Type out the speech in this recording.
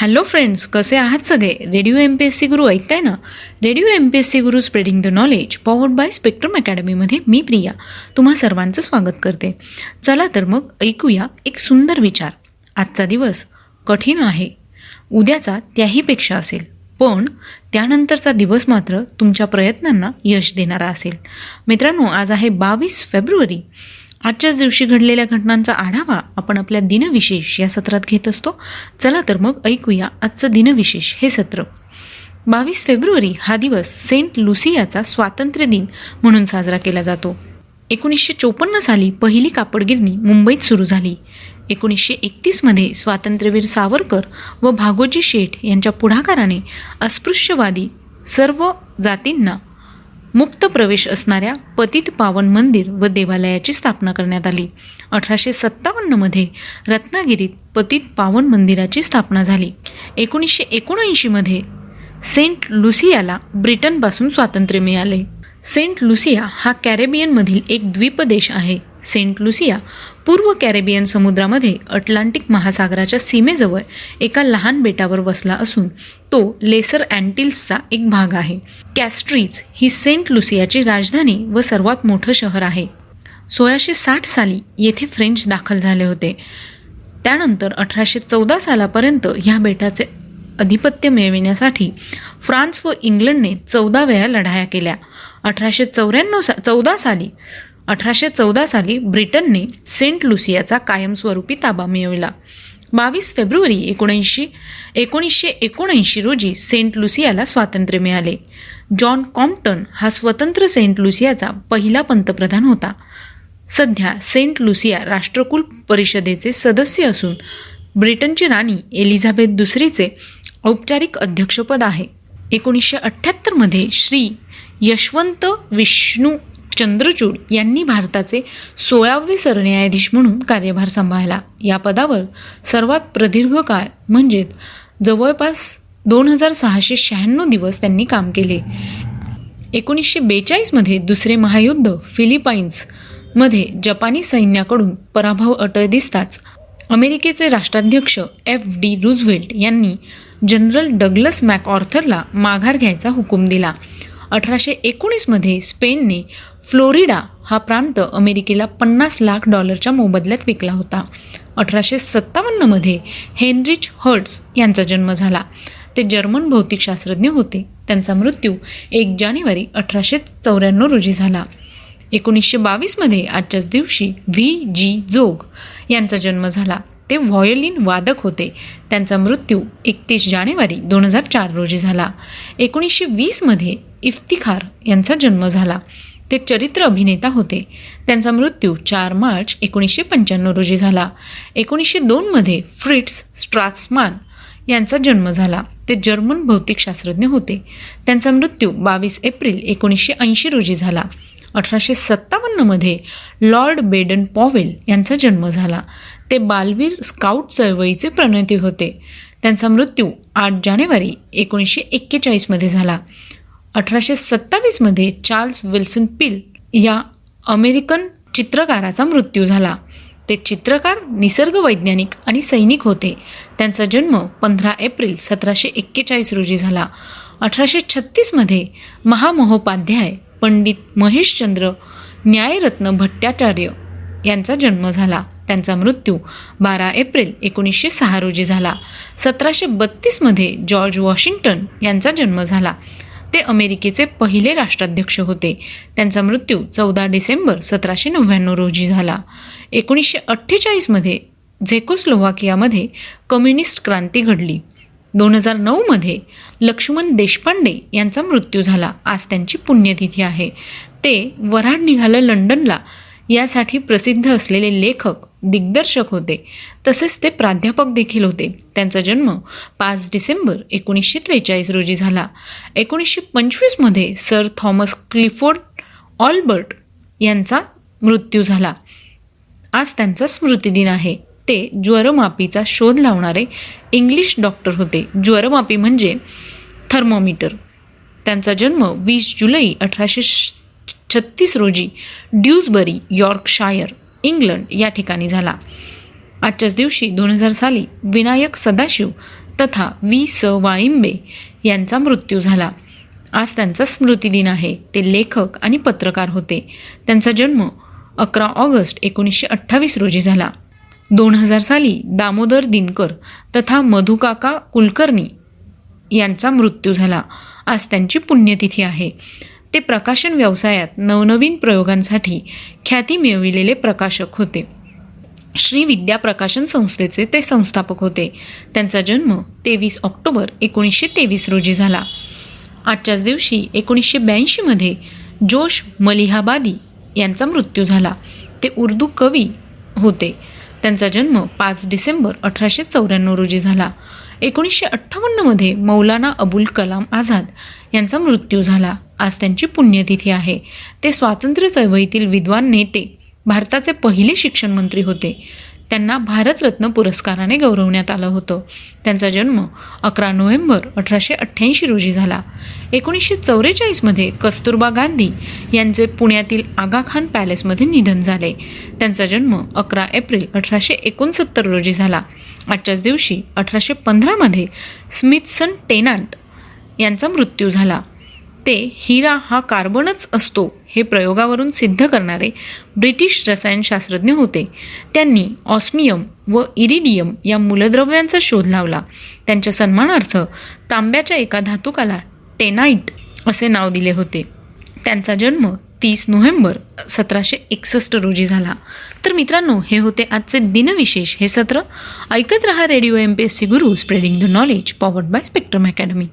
Hello friends कसे आहात सगळे? Radio M P S C Guru ऐकताय ना? Radio M P S C Guru spreading the knowledge powered by Spectrum अकॅडमीमध्ये मी प्रिया तुम्हा सर्वांचं स्वागत करते. चला तर मग ऐकूया एक सुंदर विचार. आजचा दिवस कठीण आहे. उद्याचा त्याहीपेक्षा असेल. पण त्यानंतरचा दिवस मात्र तुमच्या प्रयत्नांना यश देणारा असेल. मित्रांनो आज आहे बावीस फेब्रुवारी. आजच्याच दिवशी घडलेल्या घटनांचा आढावा आपण आपल्या दिनविशेष या सत्रात घेत असतो. चला तर मग ऐकूया आजचं दिनविशेष हे सत्र. बावीस फेब्रुवारी हा दिवस सेंट लुसियाचा स्वातंत्र्य दिन म्हणून साजरा केला जातो. एकोणीसशे चोपन्न साली पहिली कापडगिरणी मुंबईत सुरू झाली. एकोणीसशे एकतीसमध्ये स्वातंत्र्यवीर सावरकर व भागोजी शेठ यांच्या पुढाकाराने अस्पृश्यवादी सर्व जातींना मुक्त प्रवेश असणाऱ्या पतित पावन मंदिर व देवालयाची स्थापना करण्यात आली. अठराशे सत्तावन्नमध्ये रत्नागिरीत पतित पावन मंदिराची स्थापना झाली. एकोणीसशे एकोणऐंशीमध्ये सेंट लुसियाला ब्रिटनपासून स्वातंत्र्य मिळाले. सेंट लुसिया हा कॅरेबियनमधील एक द्वीपदेश आहे. सेंट लुसिया पूर्व कॅरेबियन समुद्रामध्ये अटलांटिक महासागराच्या सीमेजवळ एका लहान बेटावर वसला असून तो लेसर अँटिल्सचा एक भाग आहे. कॅस्ट्रीज ही सेंट लुसियाची राजधानी व सर्वात मोठं शहर आहे. सोळाशे साठ साली येथे फ्रेंच दाखल झाले होते. त्यानंतर अठराशे चौदा सालापर्यंत ह्या बेटाचे अधिपत्य मिळविण्यासाठी फ्रान्स व इंग्लंडने चौदा वेळा लढाया केल्या. अठराशे चौऱ्याण्णव सा चौदा साली अठराशे चौदा साली ब्रिटनने सेंट लुसियाचा कायमस्वरूपी ताबा मिळविला. बावीस फेब्रुवारी एकोणऐंशी एकोणीसशे एकोणऐंशी रोजी सेंट लुसियाला स्वातंत्र्य मिळाले. जॉन कॉम्प्टन हा स्वतंत्र सेंट लुसियाचा पहिला पंतप्रधान होता. सध्या सेंट लुसिया राष्ट्रकुल परिषदेचे सदस्य असून ब्रिटनची राणी एलिझाबेथ दुसरीचे औपचारिक अध्यक्षपद आहे. एकोणीसशे अठ्ठ्याहत्तरमध्ये श्री यशवंत विष्णू चंद्रचूड यांनी भारताचे सोळावे सरन्यायाधीश म्हणून कार्यभार सांभाळला. या पदावर सर्वात प्रदीर्घ काळ म्हणजेच जवळपास दोन हजार सहाशे शहाण्णव दिवस त्यांनी काम केले. एकोणीसशे बेचाळीसमध्ये दुसरे महायुद्ध फिलिपाईन्समध्ये जपानी सैन्याकडून पराभव अटळ दिसताच अमेरिकेचे राष्ट्राध्यक्ष एफ डी रुझवेल्ट यांनी जनरल डग्लस मॅकऑर्थरला माघार घ्यायचा हुकूम दिला. अठराशे एकोणीसमध्ये स्पेनने फ्लोरिडा हा प्रांत अमेरिकेला पन्नास लाख डॉलरच्या मोबदल्यात विकला होता. अठराशे सत्तावन्नमध्ये हेनरिच हर्ट्स यांचा जन्म झाला. ते जर्मन भौतिकशास्त्रज्ञ होते. त्यांचा मृत्यू एक जानेवारी अठराशे चौऱ्याण्णव रोजी झाला. एकोणीसशे बावीसमध्ये आजच्याच दिवशी व्ही. जी. जोग यांचा जन्म झाला. ते व्हॉयलिन वादक होते. त्यांचा मृत्यू एकतीस जानेवारी दोन हजार चार रोजी झाला. एकोणीसशे वीसमध्ये इफ्तिखार यांचा जन्म झाला. ते चरित्र अभिनेता होते. त्यांचा मृत्यू चार मार्च एकोणीसशे पंच्याण्णव रोजी झाला. एकोणीसशे दोनमध्ये फ्रिट्स स्ट्रासमान यांचा जन्म झाला. ते जर्मन भौतिकशास्त्रज्ञ होते. त्यांचा मृत्यू बावीस एप्रिल एकोणीसशे ऐंशी रोजी झाला. अठराशे सत्तावन्नमध्ये लॉर्ड बेडन पॉवेल यांचा जन्म झाला. ते बालवीर स्काउट चळवळीचे प्रणेते होते. त्यांचा मृत्यू आठ जानेवारी एकोणीसशे एक्केचाळीसमध्ये झाला. अठराशे सत्तावीसमध्ये चार्ल्स विल्सन पिल या अमेरिकन चित्रकाराचा मृत्यू झाला. ते चित्रकार निसर्ग वैज्ञानिक आणि सैनिक होते. त्यांचा जन्म पंधरा एप्रिल सतराशे एक्केचाळीस रोजी झाला. अठराशे छत्तीसमध्ये महामहोपाध्याय पंडित महेशचंद्र न्यायरत्न भट्टाचार्य यांचा जन्म झाला. त्यांचा मृत्यू बारा एप्रिल एकोणीसशे सहा रोजी झाला. सतराशे बत्तीसमध्ये जॉर्ज वॉशिंग्टन यांचा जन्म झाला. ते अमेरिकेचे पहिले राष्ट्राध्यक्ष होते. त्यांचा मृत्यू चौदा डिसेंबर सतराशे नव्याण्णव रोजी झाला. एकोणीसशे अठ्ठेचाळीसमध्ये झेकोस्लोवाकियामध्ये कम्युनिस्ट क्रांती घडली. दोन हजार नऊमध्ये लक्ष्मण देशपांडे यांचा मृत्यू झाला. आज त्यांची पुण्यतिथी आहे. ते वऱ्हाड निघालं लंडनला. यासाठी प्रसिद्ध असलेले लेखक दिग्दर्शक होते. तसेच ते प्राध्यापक देखील होते. त्यांचा जन्म पाच डिसेंबर एकोणीसशे त्रेचाळीस रोजी झाला. एकोणीसशे पंचवीसमध्ये सर थॉमस क्लिफोर्ड ऑल्बर्ट यांचा मृत्यू झाला. आज त्यांचा स्मृतिदिन आहे. ते ज्वरमापीचा शोध लावणारे इंग्लिश डॉक्टर होते. ज्वरमापी म्हणजे थर्मोमीटर. त्यांचा जन्म वीस जुलै अठराशे छत्तीस रोजी ड्यूजबरी यॉर्कशायर इंग्लंड या ठिकाणी झाला. आजच्याच दिवशी दोन हजार साली विनायक सदाशिव तथा वी स वाळिंबे यांचा मृत्यू झाला. आज त्यांचा स्मृतिदिन आहे. ते लेखक आणि पत्रकार होते. त्यांचा जन्म अकरा ऑगस्ट एकोणीसशे अठ्ठावीस रोजी झाला. दोन हजार साली दामोदर दिनकर तथा मधुकाका कुलकर्णी यांचा मृत्यू झाला. आज त्यांची पुण्यतिथी आहे. ते प्रकाशन व्यवसायात नवनवीन प्रयोगांसाठी ख्याती मिळविलेले प्रकाशक होते. श्री विद्या प्रकाशन संस्थेचे ते संस्थापक होते. त्यांचा जन्म तेवीस ऑक्टोबर एकोणीसशे तेवीस रोजी झाला. आजच्याच दिवशी एकोणीसशे ब्याऐंशीमध्ये जोश मलिहाबादी यांचा मृत्यू झाला. ते उर्दू कवी होते. त्यांचा जन्म पाच डिसेंबर अठराशे चौऱ्याण्णव रोजी झाला. एकोणीसशे अठ्ठावन्नमध्ये मौलाना अबुल कलाम आझाद यांचा मृत्यू झाला. आज त्यांची पुण्यतिथी आहे. ते स्वातंत्र्य चळवळीतील विद्वान नेते भारताचे पहिले शिक्षण मंत्री होते. त्यांना भारतरत्न पुरस्काराने गौरवण्यात आलं होतं. त्यांचा जन्म अकरा नोव्हेंबर अठराशे अठ्ठ्याऐंशी रोजी झाला. एकोणीसशे चौवेचाळीसमध्ये कस्तुरबा गांधी यांचे पुण्यातील आगा खान पॅलेसमध्ये निधन झाले. त्यांचा जन्म अकरा एप्रिल अठराशे एकोणसत्तर रोजी झाला. आजच्याच दिवशी अठराशे पंधरामध्ये स्मिथसन टेनांट यांचा मृत्यू झाला. ते हिरा हा कार्बनच असतो हे प्रयोगावरून सिद्ध करणारे ब्रिटिश रसायनशास्त्रज्ञ होते. त्यांनी ऑस्मियम व इरिडियम या मूलद्रव्यांचा शोध लावला. त्यांच्या सन्मानार्थ तांब्याच्या एका धातुकाला टेनाईट असे नाव दिले होते. त्यांचा जन्म तीस नोव्हेंबर सतराशे एकसष्ट रोजी झाला. तर मित्रांनो हे होते आजचे दिनविशेष. हे सत्र ऐकत रहा radio M P S C Guru spreading the knowledge powered by Spectrum academy